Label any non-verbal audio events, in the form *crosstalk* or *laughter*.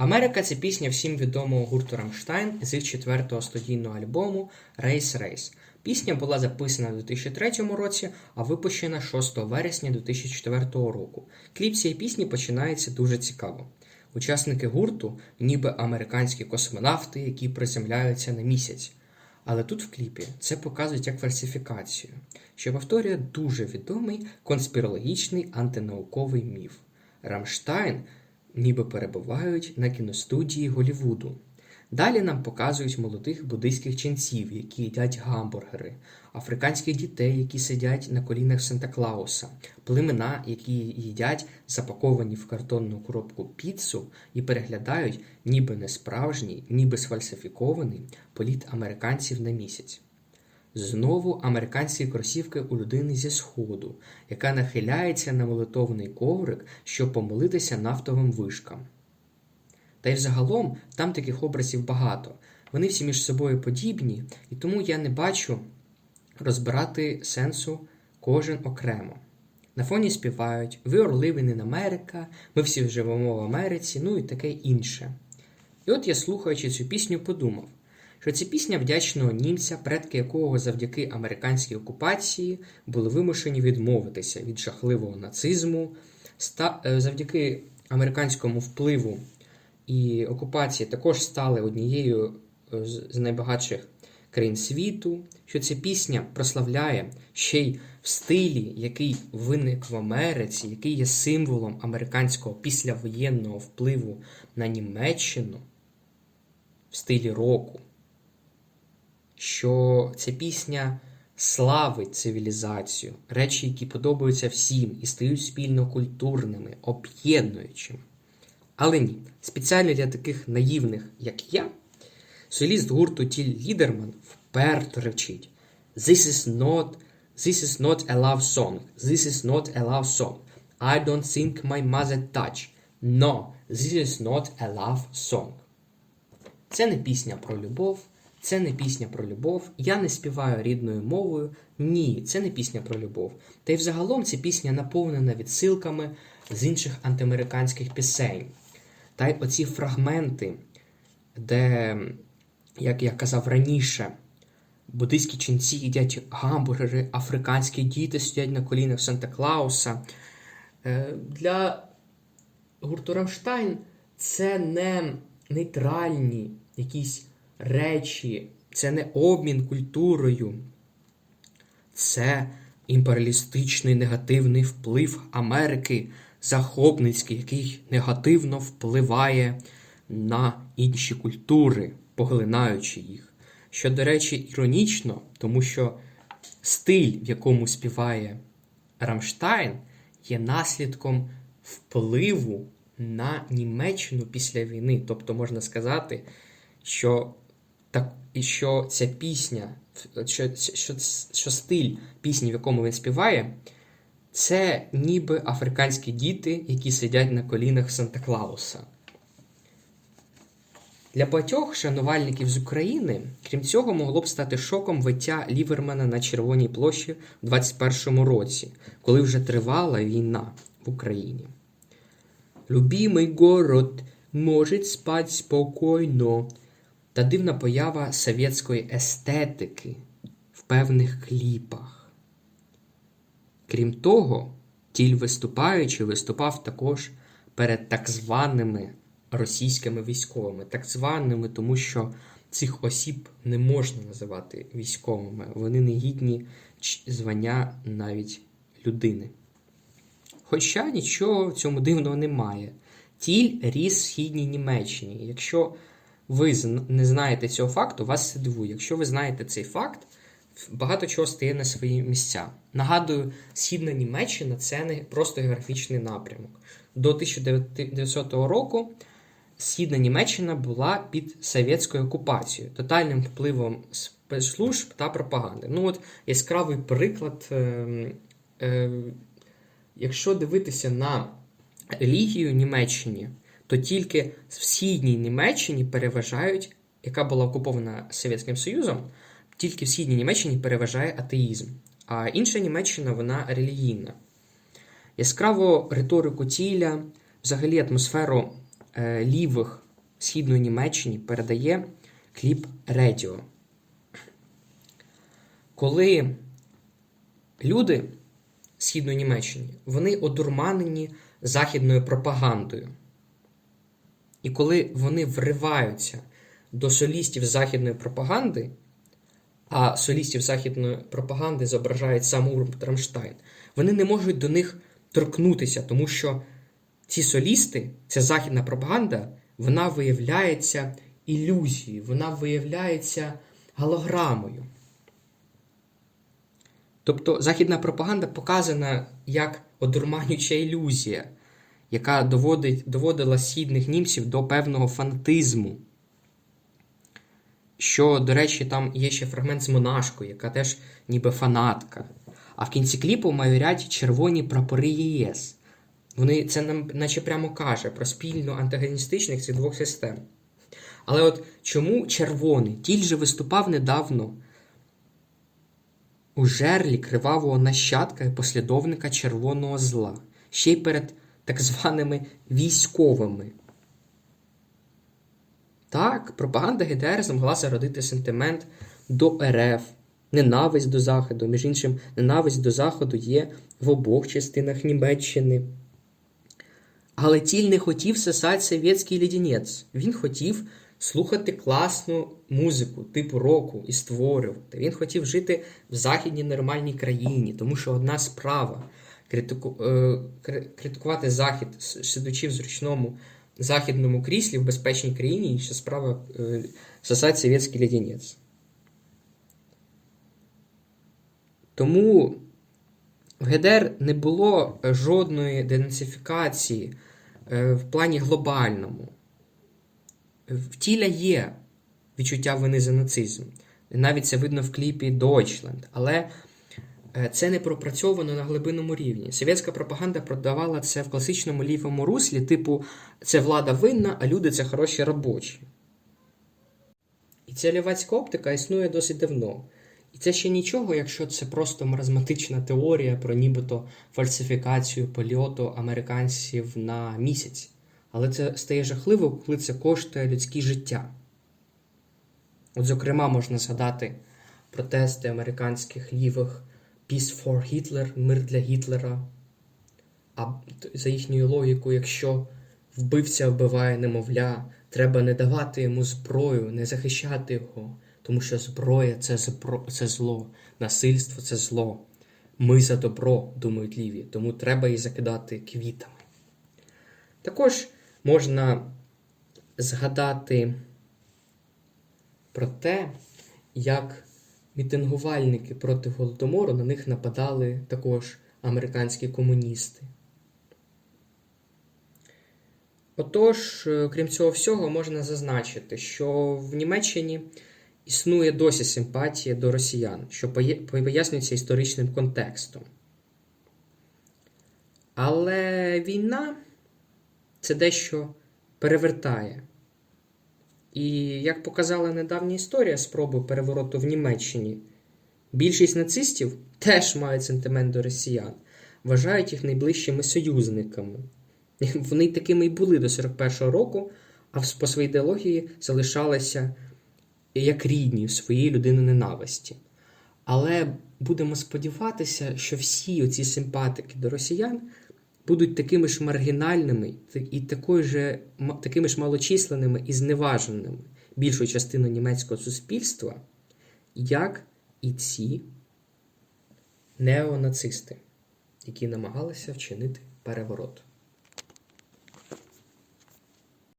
Америка це пісня всім відомого гурту Рамштайн з їх четвертого студійного альбому Race Race. Пісня була записана в 2003 році, а випущена 6 вересня 2004 року. Кліп цієї пісні починається дуже цікаво. Учасники гурту, ніби американські космонавти, які приземляються на місяць. Але тут в кліпі це показують як фальсифікацію, що повторює дуже відомий конспірологічний антинауковий міф. Рамштайн ніби перебувають на кіностудії Голівуду. Далі нам показують молодих буддийських ченців, які їдять гамбургери, африканських дітей, які сидять на колінах Санта Клауса, племена, які їдять запаковані в картонну коробку піцу і переглядають ніби не справжній, ніби сфальсифікований політ американців на місяць. Знову американські кросівки у людини зі сходу, яка нахиляється на молитовний коврик, щоб помолитися нафтовим вишкам. Та й взагалом там таких образів багато. Вони всі між собою подібні, і тому я не бачу розбирати сенсу кожен окремо. На фоні співають Ви орли, ви не Америка, ми всі живемо в Америці, ну і таке інше. І от я, слухаючи цю пісню, подумав, що це пісня вдячного німця, предки якого завдяки американській окупації були вимушені відмовитися від жахливого нацизму, е, завдяки американському впливу і окупації також стали однією е, з найбагатших країн світу, що ця пісня прославляє ще й в стилі, який виник в Америці, який є символом американського післявоєнного впливу на Німеччину в стилі року, що ця пісня славить цивілізацію, речі, які подобаються всім і стають спільно культурними, об'єднуючими. Але ні, спеціально для таких наївних, як я, соліст гурту Тіль Лідерман вперто речить This is not This is not a love song. This is not a love song. I don't think my mother touch. No, this is not a love song. Це не пісня про любов, це не пісня про любов. Я не співаю рідною мовою. Ні, це не пісня про любов. Та й взагалом ця пісня наповнена відсилками з інших антиамериканських пісень. Та й оці фрагменти, де, як я казав раніше, буддийські ченці їдять гамбургери, африканські діти стоять на колінах Санта Клауса. Е, Для гурту Рамштайн це не нейтральні якісь речі, це не обмін культурою, це імперіалістичний негативний вплив Америки, захопницький, який негативно впливає на інші культури, поглинаючи їх. Що, до речі, іронічно, тому що стиль, в якому співає Рамштайн, є наслідком впливу на Німеччину після війни. Тобто можна сказати, що, так, і що ця пісня, що, що, що стиль пісні, в якому він співає, це ніби африканські діти, які сидять на колінах Санта Клауса. Для багатьох шанувальників з України, крім цього, могло б стати шоком виття Лівермана на Червоній площі в 21-му році, коли вже тривала війна в Україні. Любімий город може спать спокійно. Та дивна поява совєтської естетики в певних кліпах. Крім того, тіль виступаючи виступав також перед так званими російськими військовими, так званими, тому що цих осіб не можна називати військовими, вони не гідні звання навіть людини. Хоча нічого в цьому дивного немає. Тіль ріс в східній Німеччині. Якщо ви не знаєте цього факту, вас це дивує. Якщо ви знаєте цей факт, багато чого стає на свої місця. Нагадую, східна Німеччина це не просто географічний напрямок. До 1900 року східна Німеччина була під совєтською окупацією, тотальним впливом спецслужб та пропаганди. Ну от яскравий приклад. Е, е, якщо дивитися на релігію Німеччині, то тільки в східній Німеччині переважають, яка була окупована Совєтським Союзом, тільки в східній Німеччині переважає атеїзм, а інша Німеччина вона релігійна. Яскраву риторику тіля, взагалі атмосферу е, лівих Східної Німеччині передає кліп Радіо. Коли люди Східної Німеччини, вони одурманені західною пропагандою. І коли вони вриваються до солістів західної пропаганди, а солістів західної пропаганди зображають сам Урб Рамштайн, вони не можуть до них торкнутися, тому що ці солісти, ця західна пропаганда, вона виявляється ілюзією, вона виявляється голограмою. Тобто західна пропаганда показана як одурманююча ілюзія, яка доводить, доводила східних німців до певного фанатизму. Що, до речі, там є ще фрагмент з монашкою, яка теж ніби фанатка. А в кінці кліпу майорять червоні прапори ЄС. Вони це нам наче прямо каже про спільну антагоністичних цих двох систем. Але от чому червоний? Тіль же виступав недавно у жерлі кривавого нащадка і послідовника червоного зла, ще й перед так званими військовими. Так, пропаганда ГДР змогла зародити сентимент до РФ, ненависть до Заходу. Між іншим, ненависть до Заходу є в обох частинах Німеччини. Але тіль не хотів сосати совєтський лідінець. Він хотів слухати класну музику, типу року і створювати. Він хотів жити в західній нормальній країні, тому що одна справа критику, е, критикувати Захід, сидячи в зручному західному кріслі в безпечній країні, інша справа е, сосати совєтський лідінець. Тому в ГДР не було жодної денацифікації е, в плані глобальному. В тіля є відчуття вини за нацизм. Навіть це видно в кліпі Deutschland. Але це не пропрацьовано на глибинному рівні. Совєтська пропаганда продавала це в класичному лівому руслі, типу, це влада винна, а люди це хороші робочі. І ця лівацька оптика існує досить давно. І це ще нічого, якщо це просто маразматична теорія про нібито фальсифікацію польоту американців на місяць. Але це стає жахливо, коли це коштує людське життя. От, зокрема, можна згадати протести американських лівих Peace for Hitler, мир для Гітлера. А за їхньою логікою, якщо вбивця вбиває немовля, треба не давати йому зброю, не захищати його, тому що зброя це, збро... це зло, насильство це зло. Ми за добро, думають ліві, тому треба її закидати квітами. Також можна згадати про те, як мітингувальники проти Голодомору на них нападали також американські комуністи. Отож, е, крім цього всього, можна зазначити, що в Німеччині існує досі симпатія до росіян, що пояснюється історичним контекстом. Але війна це дещо перевертає. І як показала недавня історія спроби перевороту в Німеччині, більшість нацистів теж мають сентимент до росіян, вважають їх найближчими союзниками. *laughs* Вони такими й були до 41-го року, а по своїй ідеології залишалися як рідні в своїй людини ненависті. Але будемо сподіватися, що всі оці симпатики до росіян будуть такими ж маргінальними і такою же, такими ж малочисленними і зневаженими більшою частиною німецького суспільства, як і ці неонацисти, які намагалися вчинити переворот.